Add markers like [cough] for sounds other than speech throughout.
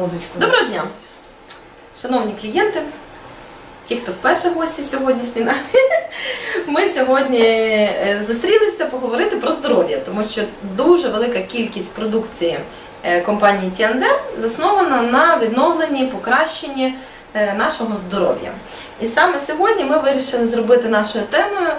Музичку. Доброго дня, шановні клієнти, ті, хто вперше гості сьогоднішні наші. [laughs] Ми сьогодні е, зустрілися поговорити про здоров'я, тому що дуже велика кількість продукції е, компанії T&D заснована на відновленні, покращенні е, нашого здоров'я. І саме сьогодні ми вирішили зробити нашою темою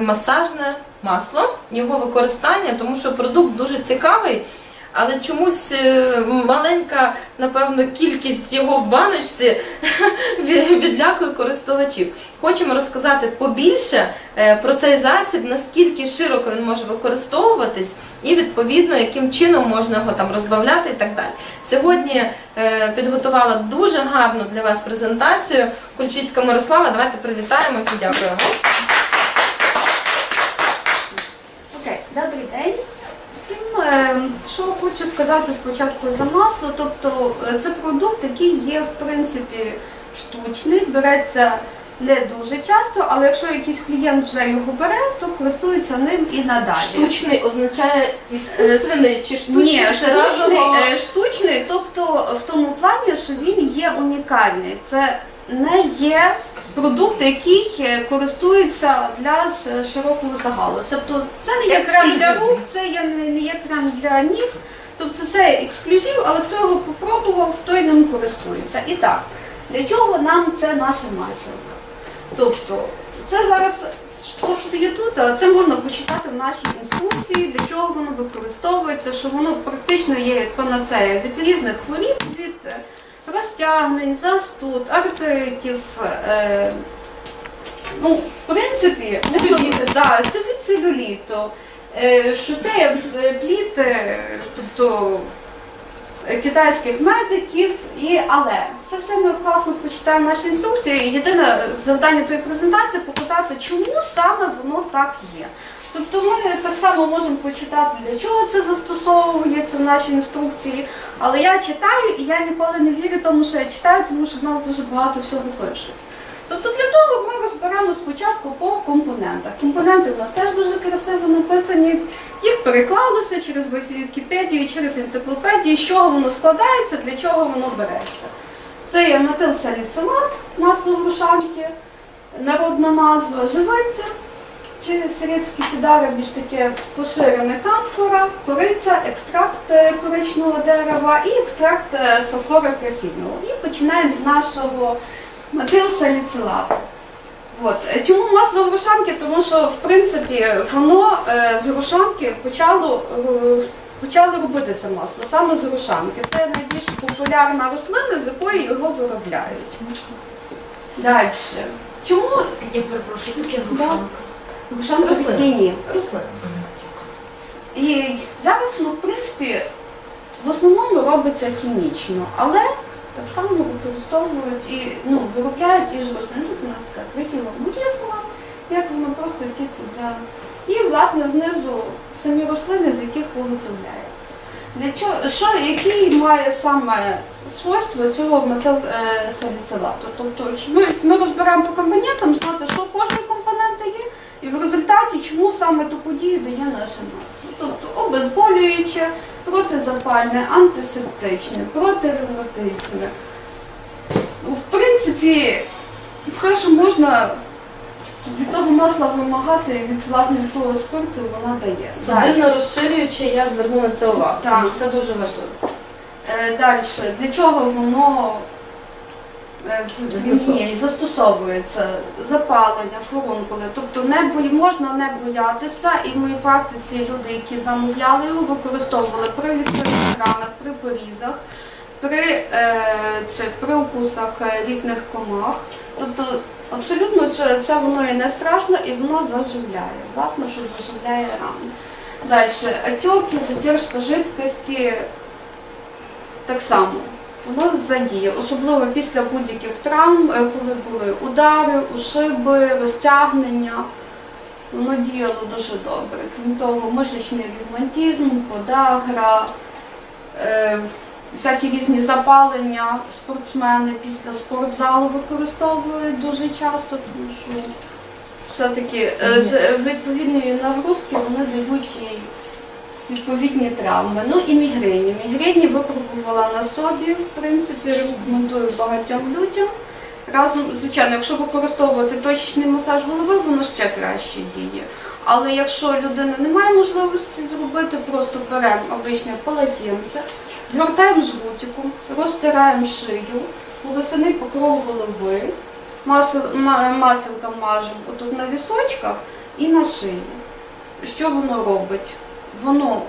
масажне масло, його використання, тому що продукт дуже цікавий. Але чомусь е, маленька, напевно, кількість його в баночці [laughs] від- відлякує користувачів. Хочемо розказати побільше е, про цей засіб, наскільки широко він може використовуватись, і відповідно яким чином можна його там розбавляти і так далі. Сьогодні е, підготувала дуже гарну для вас презентацію Кульчицька Мирослава. Давайте привітаємо і подякуємо. Окей, добрий день. Всім, Е, що хочу сказати спочатку за масло, тобто е, це продукт, який є в принципі штучний, береться не дуже часто, але якщо якийсь клієнт вже його бере, то користується ним і надалі. Штучний означає іскусственний чи штучний? Ні, штучний, е, штучний, тобто в тому плані, що він є унікальний. Це не є продукт, який е, користується для широкого загалу. Тобто це не є крем для рук, це не, є крем для ніг. Тобто це ексклюзив, але хто його попробував, той ним користується. І так, для чого нам це наше маселко? Тобто, це зараз що що є тут, а це можна почитати в нашій інструкції, для чого воно використовується, що воно практично є як панацея від різних хворіб, від е, розтягнень, застуд, артритів. Е, ну, в принципі, можна, да, це від целюліту. Е, що це е, плід, тобто китайських медиків, і але це все ми класно прочитаємо в нашій інструкції. Єдине завдання тої презентації показати, чому саме воно так є. Тобто ми так само можемо почитати, для чого це застосовується в нашій інструкції. Але я читаю і я ніколи не вірю тому, що я читаю, тому що в нас дуже багато всього пишуть. Тобто для того розберемо спочатку по компонентах. Компоненти в нас теж дуже красиво написані. Їх перекладуся через Вікіпедію, через енциклопедію, з чого воно складається, для чого воно береться. Це є метилсаліцилат, масло грушанки, народна назва, живиця, чи сирецькі підари, більш таке поширене камфора, кориця, екстракт е, коричного дерева і екстракт е, сафлора красивного. І починаємо з нашого метилсаліцилату. От. Е, Чому масло грушанки? Тому що в принципі воно е, з грушанки почало, е, почали робити це масло саме з грушанки. Це найбільш популярна рослина, з якої його виробляють. Далі. Чому Я перепрошую, таке грушанка. грушанка Рослина. стіні? І зараз воно, в принципі, в основному робиться хімічно, але так само використовують і ну, виробляють з рослин. Тут у нас така красива молекула, як воно просто тісто для. І, власне, знизу самі рослини, з яких виготовляється. Для чого, що, який має саме свойства цього метилсаліцилату? Тобто ми, ми розберемо по компонентам, знати, що кожний компонент дає, і в результаті чому саме ту подію дає наше масло. Обезболююче, протизапальне, антисептичне, протиревматичне. Ну, В принципі, все, що можна від того масла вимагати, від власне від того спирту, вона дає. Судинно розширюючи, я зверну на це увагу. Так. тому що Це дуже важливо. Е, Далі, для чого воно е, в Застосовується. Запалення, фурункули. Тобто не можна не боятися, і в моїй практиці люди, які замовляли його, використовували при відкритих ранах, при порізах, при, е, це, при укусах е, різних комах. Тобто абсолютно це, це воно і не страшно, і воно заживляє. Власне, що заживляє рану. Далі, отеки, задержка жидкості так само. Воно задіє, особливо після будь-яких травм, е, коли були удари, ушиби, розтягнення. Воно діяло дуже добре. Крім того, мишечний ревматизм, подагра, е, всякі різні запалення спортсмени після спортзалу використовують дуже часто, тому що все-таки е, відповідної нагрузки вони дають їй відповідні травми. Ну і мігрені. Мігрені випробувала на собі, в принципі, рекомендую багатьом людям. Разом, звичайно, якщо використовувати точечний масаж голови, воно ще краще діє. Але якщо людина не має можливості зробити, просто беремо обичне полотенце, згортаємо жгутиком, розтираємо шию, волосяний покров голови, масел- ма- мажемо отут на вісочках і на шиї. Що воно робить? Воно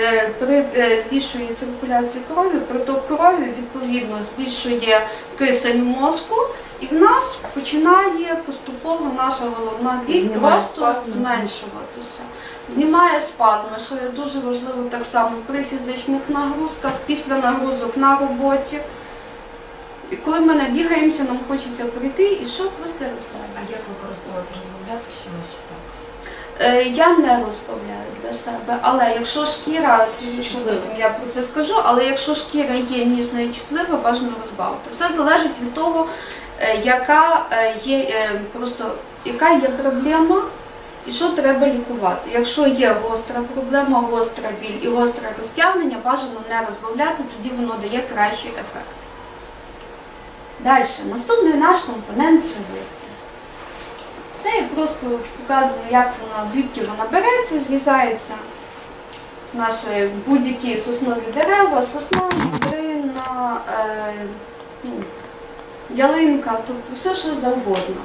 е, е, збільшує циркуляцію крові, приток крові, відповідно, збільшує кисень мозку, і в нас починає поступово наша головна біль Знімає просто спазми. зменшуватися. Знімає спазми, що є дуже важливо так само при фізичних нагрузках, після нагрузок на роботі. І коли ми не бігаємося, нам хочеться прийти і що просто А як використовувати розмовляти чи ми Я не розбавляю для себе, але якщо шкіра, я про це скажу, але якщо шкіра є ніжна і чутлива, бажано розбавити. Все залежить від того, е, яка е, є е, просто яка є проблема і що треба лікувати. Якщо є гостра проблема, гостра біль і гостре розтягнення, бажано не розбавляти, тоді воно дає кращий ефект. Далі, наступний наш компонент живиться. Це просто показую, як вона, звідки вона береться, зрізається наші будь-які соснові дерева, сосна, брина, е, ну, ялинка, тобто все, що завгодно.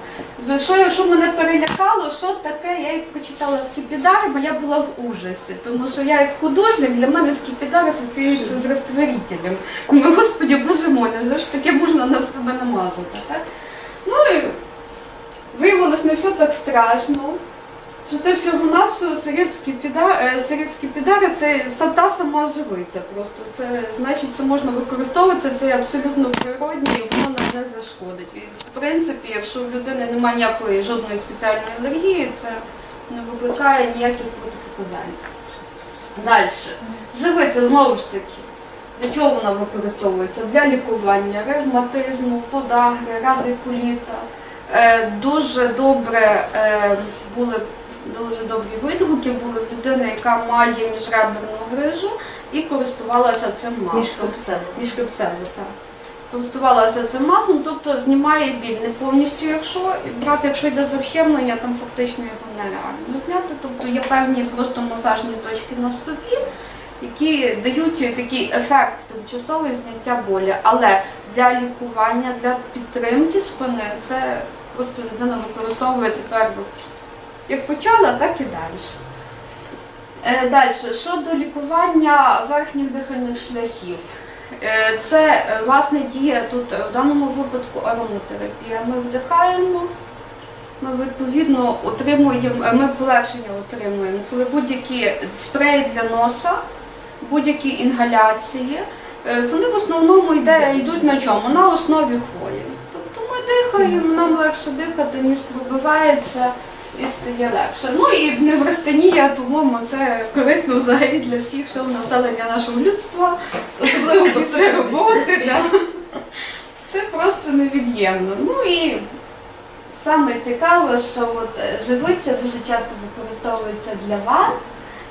Тобто, Що, мене перелякало, що таке, я як прочитала скіпідари, бо я була в ужасі, тому що я як художник, для мене скіпідар асоціюється з розтворителем. Господі, боже мой, вже ж таке можна на себе намазати. Так? Виявилось не все так страшно. Що це всього-навсього сирецькі підари, це та сама живиця просто. Це значить, це можна використовувати, це абсолютно природне і воно нам не зашкодить. І, в принципі, якщо в людини немає ніякої жодної спеціальної алергії, це не викликає ніяких протипоказань. Далі. Живиця знову ж таки. Для чого вона використовується? Для лікування ревматизму, подагри, радикуліта. Е, дуже добре е, були дуже добрі видгуки були в людини, яка має міжреберну грижу і користувалася цим маслом. Між хлопцем. Так. Користувалася цим маслом, тобто знімає біль не повністю, якщо брати, якщо йде защемлення, там фактично його нереально зняти. Тобто є певні просто масажні точки на стопі, які дають такий ефект тимчасовий зняття болі. Але для лікування, для підтримки спини це просто людина використовує тепер як почала, так і далі. Е, Далі, щодо лікування верхніх дихальних шляхів. Е, Це е, власне діє тут в даному випадку ароматерапія. Ми вдихаємо, ми відповідно отримуємо, ми полегшення отримуємо, коли будь-які спреї для носа, будь-які інгаляції, вони в основному йдуть на чому? На основі хвої. Ми дихаємо, нам легше дихати, ніс пробивається і стає легше. Ну і неврастенія, по-моєму, це корисно взагалі для всіх, всього населення нашого людства, особливо після роботи. Да. Це просто невід'ємно. Ну і саме цікаве, що от е, живиця дуже часто використовується для ван.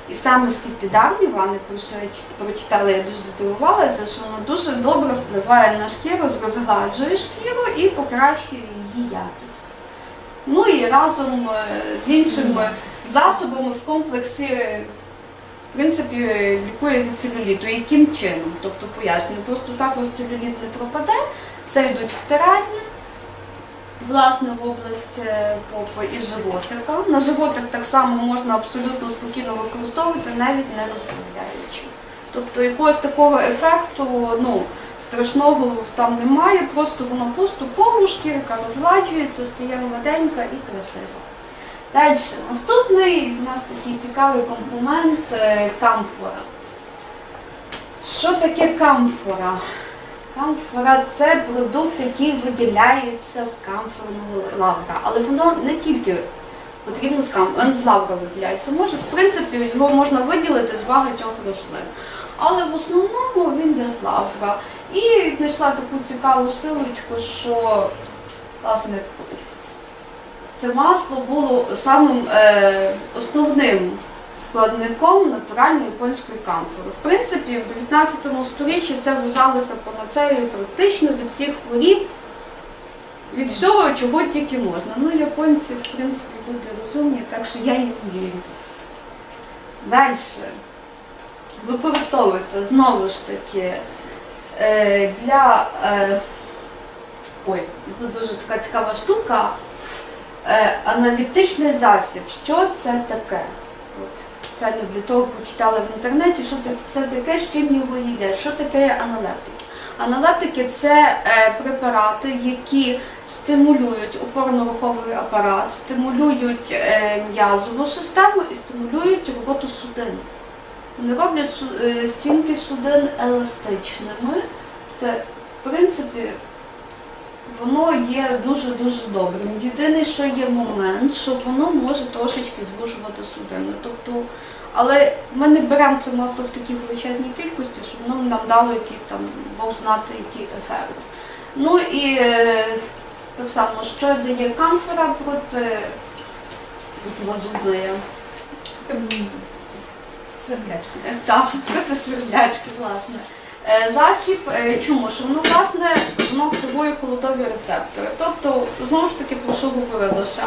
І саме скіпідарні вани, про що я прочитала, я дуже здивувалася, що воно дуже добре впливає на шкіру, розгладжує шкіру і покращує її якість. Ну і разом е, з іншими засобами в комплексі, е, в принципі, е, лікує від целюліту. Яким чином? Тобто пояснюю, просто так ось целюліт не пропаде, це йдуть втирання, власне, в область е, попи і животика. На животик так само можна абсолютно спокійно використовувати, навіть не розбавляючи. Тобто якогось такого ефекту, ну, страшного там немає, просто воно поступово шкірка розгладжується, стає гладенька і красива. Далі, наступний у нас такий цікавий компонент е, камфора. Що таке камфора? Камфора це продукт, який виділяється з камфорного лавра. Але воно не тільки потрібно з кам... він з лавра виділяється. Може, в принципі, його можна виділити з багатьох рослин. Але в основному він йде з лавра. І знайшла таку цікаву силочку, що власне це масло було самим е, основним складником натуральної японської камфори. В принципі, в 19 сторіччі це вважалося панацеєю практично від всіх хворіб, від всього, чого тільки можна. Ну, японці, в принципі, люди розумні, так що я їм вірю. Далі. Використовується знову ж таки е, для. Е, ой, тут дуже така цікава штука. Е, аналіптичний засіб. Що це таке? От, спеціально для того почитала в інтернеті, що це таке, з чим його їдять. Що таке аналептики? Аналептики це е, препарати, які стимулюють опорно-руховий апарат, стимулюють е, м'язову систему і стимулюють роботу судин. Вони роблять е, стінки судин еластичними. Це, в принципі, воно є дуже-дуже добрим. Єдине, що є момент, що воно може трошечки звужувати судини. Тобто, але ми не беремо це масло в такій величезній кількості, щоб воно нам дало якийсь там Бог знати який ефект. Ну і е, так само, що дає камфора проти вазудної. Сверблячка. Е, Так, проти сверблячки, власне. Е, Засіб, е, чому? Що воно, власне, воно активує холодові рецептори. Тобто, знову ж таки, про що говорилося.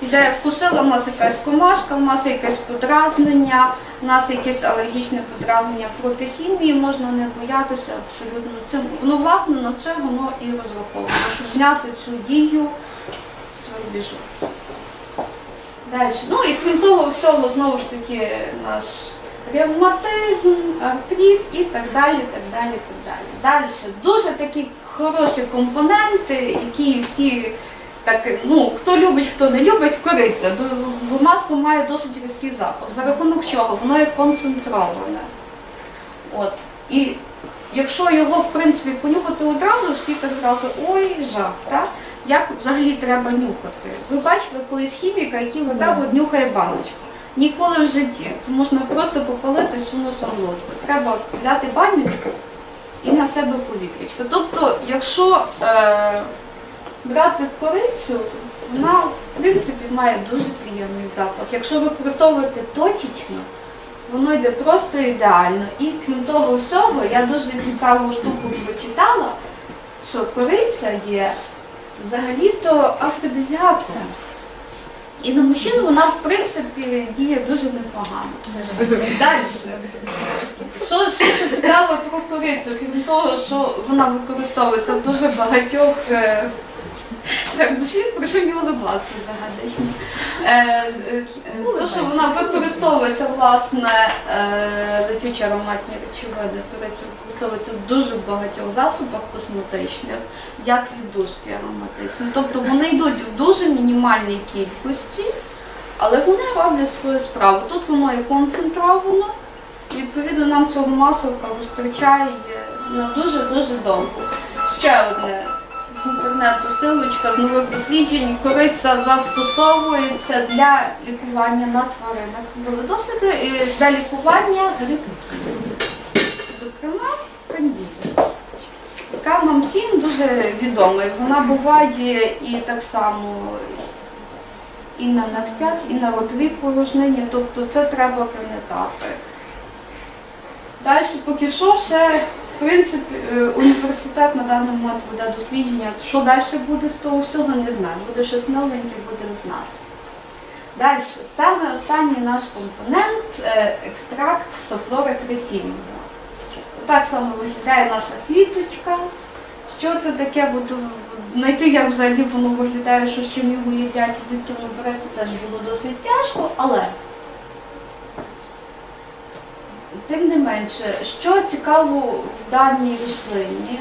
Іде вкусила в нас якась комашка, в нас якесь подразнення, в нас якесь алергічне подразнення проти хімії, можна не боятися абсолютно цим. Воно, власне, на це воно і розраховано, щоб зняти цю дію свербіжу. Далі. Ну і крім того всього, знову ж таки, наш ревматизм, артрит і так далі, так далі, так далі. Далі. Дуже такі хороші компоненти, які всі так, ну, хто любить, хто не любить, кориця. Масло має досить різкий запах. За рахунок чого? Воно є концентроване. От. І якщо його, в принципі, понюхати одразу, всі так зразу ой, жах, так? Як взагалі треба нюхати? Ви бачили колись хіміка, який вода нюхає баночку. Ніколи в житті. Це можна просто попалити всю носоглотку. Треба взяти баночку і на себе повітрячко. Тобто, якщо е, брати корицю, вона в принципі має дуже приємний запах. Якщо використовувати точечно, воно йде просто ідеально. І крім того всього, я дуже цікаву штуку прочитала, що кориця є взагалі-то афродизіаком. І на мужчину вона, в принципі, діє дуже непогано. Далі. Що, ще цікаво про корицю, крім того, що вона використовується в дуже багатьох е, так, мужчин, прошу не улыбатися загадочно. Е, е, е, то, що вона використовується, власне, е, летючі ароматні речовини, використовується в дуже багатьох засобах косметичних, як віддушки ароматичні. Тобто вони йдуть в дуже мінімальній кількості, але вони роблять свою справу. Тут воно і концентровано, відповідно нам цього маселка вистачає на дуже-дуже довго. Ще одне з інтернету силочка з нових досліджень. Кориця застосовується для лікування на тваринах. Були досліди для лікування грибків. Зокрема, кандіди. Яка нам всім дуже відома. Вона буває і так само і на ногтях, і на ротовій порожнині. Тобто це треба пам'ятати. Далі поки що ще, принципі, е, університет на даний момент веде дослідження. Що далі буде з того всього, не знаю. Буде щось новеньке, будемо знати. Далі, саме останній наш компонент е, екстракт софлори кресіння. Так само виглядає наша квіточка. Що це таке, то знайти, як взагалі воно виглядає, що з чим його їдять, і звідки воно береться, теж було досить тяжко, але тим не менше, що цікаво в даній рослині,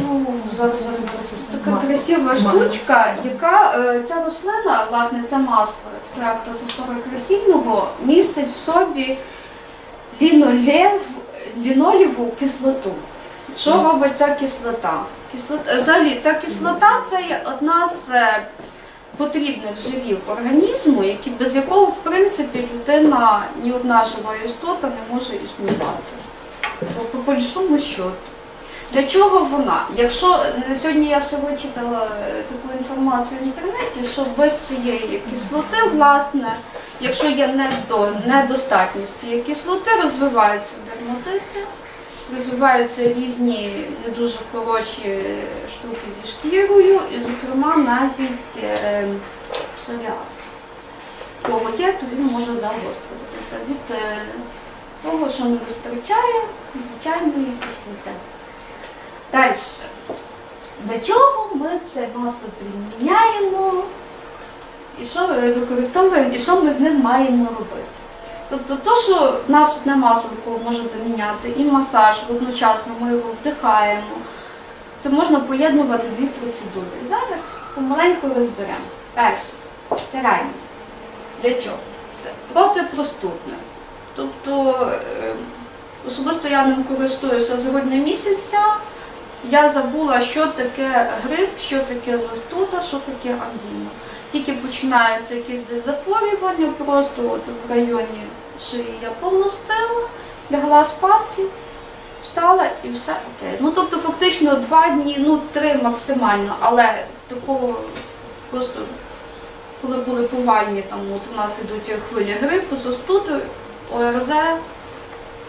Ну, зараз, зараз, зараз. така красива штучка, яка е, ця рослина, власне, це масло екстракта сахара красільного, містить в собі лінолев, ліноліву кислоту. Що робить ця кислота? Кислота е, взагалі, ця кислота це є одна з е, потрібних жирів організму, які, без якого, в принципі, людина, ні одна жива істота не може існувати. По, большому счету. Для чого вона? Якщо е, сьогодні я ще вичитала е, таку інформацію в інтернеті, що без цієї кислоти, власне, Якщо є недо, недостатність цієї кислоти, розвиваються дерматити, розвиваються різні не дуже хороші штуки зі шкірою, і, зокрема, навіть е, псоріаз. Кого є, то він може загострюватися від е, того, що не вистачає звичайної кислоти. Далі. До чого ми це масло приміняємо? І що використовуємо, і що ми з ним маємо робити? Тобто, то, що нас одне масло може заміняти, і масаж одночасно ми його вдихаємо. Це можна поєднувати дві процедури. Зараз помаленьку розберемо. Перше стирання. Для чого? Це протипростудне. Тобто, е, особисто я ним користуюся з грудня місяця. Я забула, що таке грип, що таке застуда, що таке ангіна. Тільки починаються якісь десь захворювання, просто от в районі шиї я помостила, лягла спадки, встала і все окей. Ну тобто фактично два дні, ну три максимально, але такого просто коли були повальні, там от у нас ідуть хвилі грипу, застуди, ОРЗ.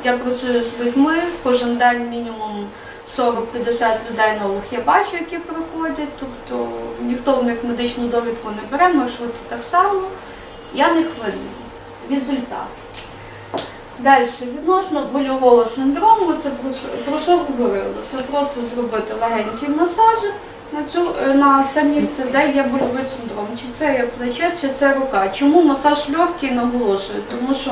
Я працюю з людьми, кожен день мінімум 40-50 людей нових я бачу, які приходять. Тобто ніхто в них медичну довідку не бере, ми швидше так само. Я не хворію. Результат. Далі, відносно больового синдрому, це про що, говорилося? Просто зробити легенький масажик на, цю, е, на це місце, де є больовий синдром. Чи це є плече, чи це рука. Чому масаж легкий наголошую? Тому що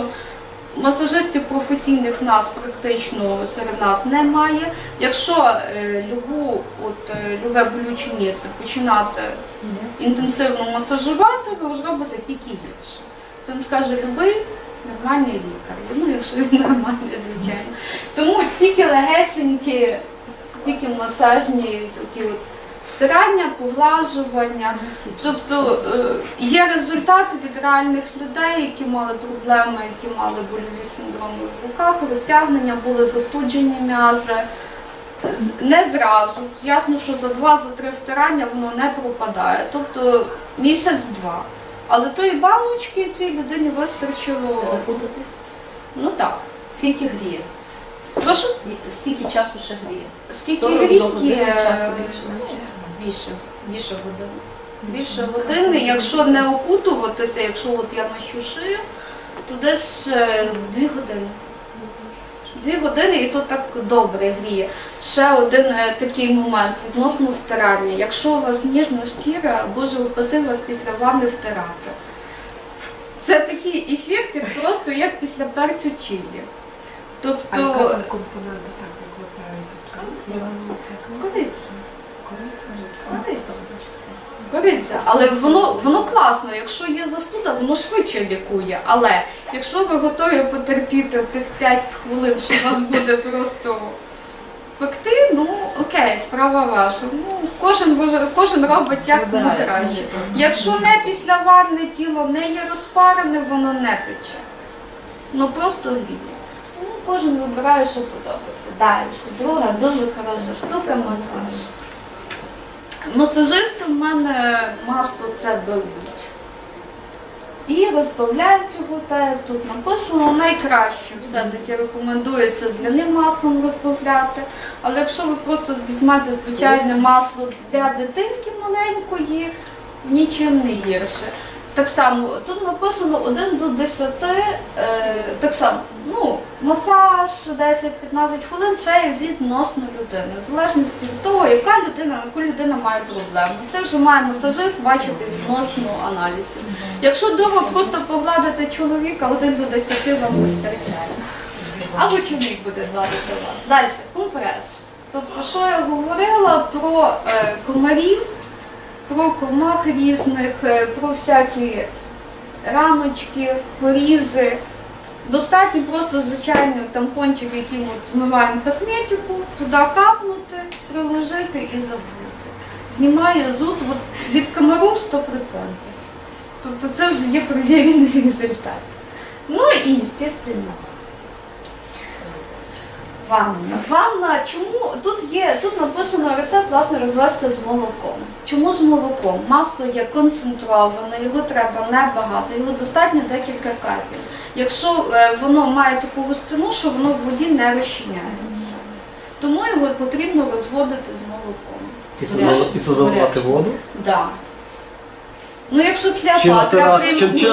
масажистів професійних в нас практично серед нас немає. Якщо е, любу, от, е, любе болюче місце починати інтенсивно масажувати, ви зробите тільки гірше. Це вам скаже любий нормальний лікар. Ну, якщо він нормальний, звичайно. Тому тільки легесенькі, тільки масажні такі от втирання, поглажування. Тобто е, є результати від реальних людей, які мали проблеми, які мали больові синдроми в руках, розтягнення, були застуджені м'язи. Не зразу. Ясно, що за два, за три втирання воно не пропадає. Тобто місяць-два. Але тої баночки цій людині вистачило. Запутатись. Ну так. Скільки гріє? Прошу, Скільки часу ще гріє? скільки гріє? до години часу Більше. Більше години. Більше години. Якщо не окутуватися, якщо от я нощу шию, то десь е, дві години. Дві години і то так добре гріє. Ще один е, такий момент відносно втирання. Якщо у вас ніжна шкіра, боже упаси вас після ванни втирати. Це такий ефект, як просто як після перцю чилі. А Тобто яка компонента так викладає? кориця. Кориця, але воно, воно класно. Якщо є застуда, воно швидше лікує. Але якщо ви готові потерпіти тих 5 хвилин, що вас буде просто пекти, ну окей, справа ваша. Ну, кожен, кожен робить як йому краще. Якщо не після ванни тіло не є розпарене, воно не пече. Ну просто гріє. Ну, кожен вибирає, що подобається. Далі. Друга дуже хороша штука масаж. Масажисти в мене масло це беруть. І розбавляють його, так як тут написано, найкраще все-таки рекомендується з ляним маслом розбавляти. Але якщо ви просто візьмете звичайне масло для дитинки маленької, нічим не гірше. Так само, тут написано 1 до 10, е, так само, ну, масаж 10-15 хвилин це відносно людини, в залежності від того, яка людина, яку людина має проблему. Це вже має масажист бачити відносно аналізів. Якщо довго просто погладити чоловіка, 1 до 10 вам вистачає. Або чоловік буде гладити вас. Далі, компрес. Тобто, що я говорила про е, комарів, про комах різних, е, про всякі рамочки, порізи. Достатньо просто звичайний тампончик, яким змиваємо косметику, туди капнути, приложити і забути. Знімає зуд от від комарів 100%. Тобто це вже є перевірений [laughs] результат. Ну і, звісно, Ванна. Ванна, чому тут є, тут написано рецепт власне розвести з молоком. Чому з молоком? Масло є концентроване, його треба небагато, його достатньо декілька капель. Якщо е, воно має таку густину, що воно в воді не розчиняється. Тому його потрібно розводити з молоком. І це, заливати воду? Да. Ну, якщо Клеопатра натирати- прийм- чи- чи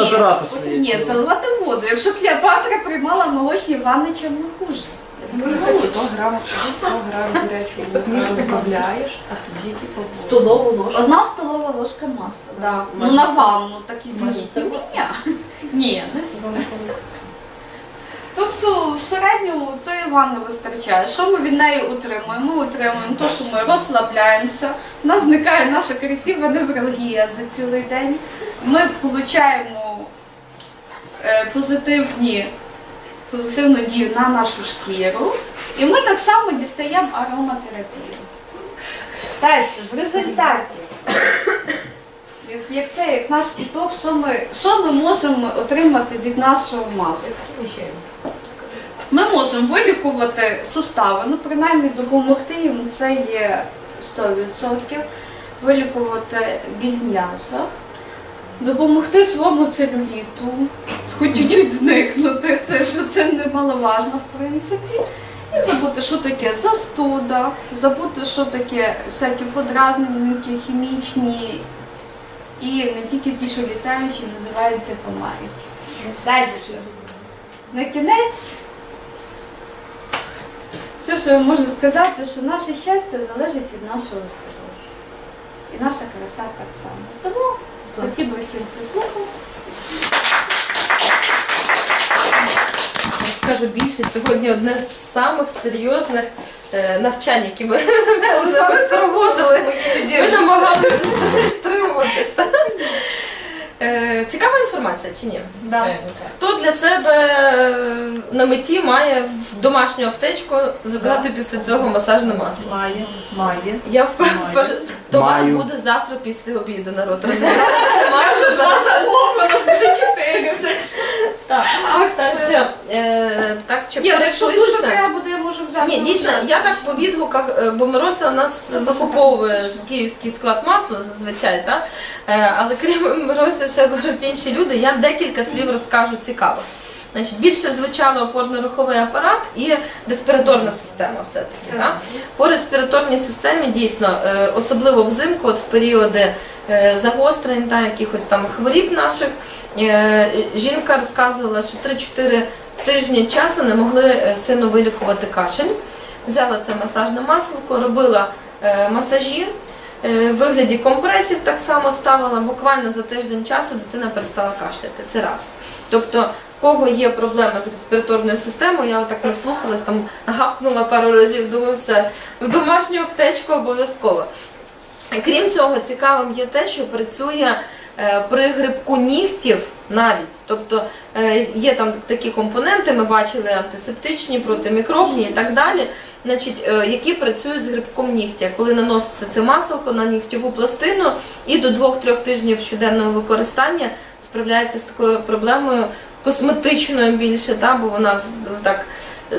Ні, заливати воду. Якщо Клеопатра приймала молочні ванни, чим не хуже. Я 100 грам, 100 грам гарячого розбавляєш, а тоді типу Столову ложку. Одна столова ложка масла. Да. Ну на ванну так і Майже Ні, ні, не все. Тобто в середньому тої ванни вистачає. Що ми від неї утримуємо? Ми утримуємо те, що ми розслабляємося, у нас зникає наша красива невралгія за цілий день. Ми отримуємо е, позитивні, позитивну дію на нашу шкіру. І ми так само дістаємо ароматерапію. Далі, в результаті, як- це, як наш ітог, що ми, що ми можемо отримати від нашого масла? Ми можемо вилікувати сустави, ну принаймні допомогти їм це є 100%. Вилікувати біль м'яса, допомогти своєму целюліту, хоч чуть-чуть зникнути, це що це немаловажно, в принципі. І забути, що таке застуда, забути, що таке всякі подразненники, хімічні і не тільки ті, що літаючі, називаються комарики. Далі. На кінець все, що я можу сказати, що наше щастя залежить від нашого здоров'я. І наша краса так само. Тому спасибо всім, хто слухав. Скажу більше, сьогодні одне з самих серйозних е, навчань, які ми проводили. Ми намагалися стримуватися. Е, Цікава інформація чи ні? Хто для себе е, на меті має в домашню аптечку забрати після цього масажне масло? Має, має. Я впевнена, товар буде завтра після обіду народ. [laughs] [laughs] Так, що, е, так чи Ні, ну якщо дуже треба буде, я можу взяти. Ні, дійсно, я так по відгуках, бо Мирося у нас викуповує київський склад масла зазвичай, так? Е, але крім Мирося ще беруть інші люди. Я декілька слів розкажу цікавих. Значить, більше звучало опорно-руховий апарат і респіраторна система все-таки. Так? По респіраторній системі дійсно, е, особливо взимку, от в періоди е, загострень та якихось там хворіб наших, жінка розказувала, що 3-4 тижні часу не могли сильно вилікувати кашель. Взяла це масажне масло, робила масажі. Е, вигляді компресів так само ставила, буквально за тиждень часу дитина перестала кашляти. Це раз. Тобто, в кого є проблеми з респіраторною системою, я отак наслухалась, там гавкнула пару разів, думаю, все, в домашню аптечку обов'язково. Крім цього, цікавим є те, що працює е, при грибку нігтів навіть. Тобто е, є там такі компоненти, ми бачили антисептичні, протимікробні і так далі, значить, е, які працюють з грибком нігтя. Коли наноситься це маселко на нігтєву пластину і до 2-3 тижнів щоденного використання справляється з такою проблемою косметичною більше, та, бо вона так е,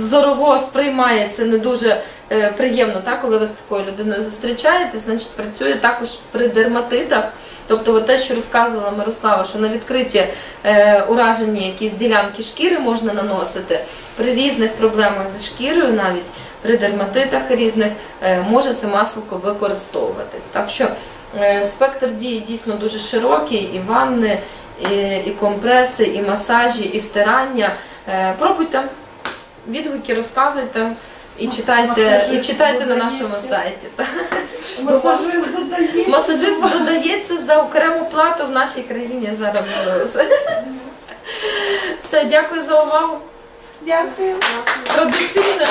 зорово сприймається не дуже приємно, так, коли ви з такою людиною зустрічаєтесь, значить працює також при дерматитах. Тобто от те, що розказувала Мирослава, що на відкриті е, уражені якісь ділянки шкіри можна наносити, при різних проблемах зі шкірою навіть, при дерматитах різних, е, може це масло використовуватись. Так що е, спектр дії дійсно дуже широкий, і ванни, і, і компреси, і масажі, і втирання. Пробуйте, відгуки розказуйте. І читайте, і читайте на нашому сайті. Масажист додає. Масажист додається за окрему плату в нашій країні зараз. Все, дякую за увагу. Дякую. Традиційно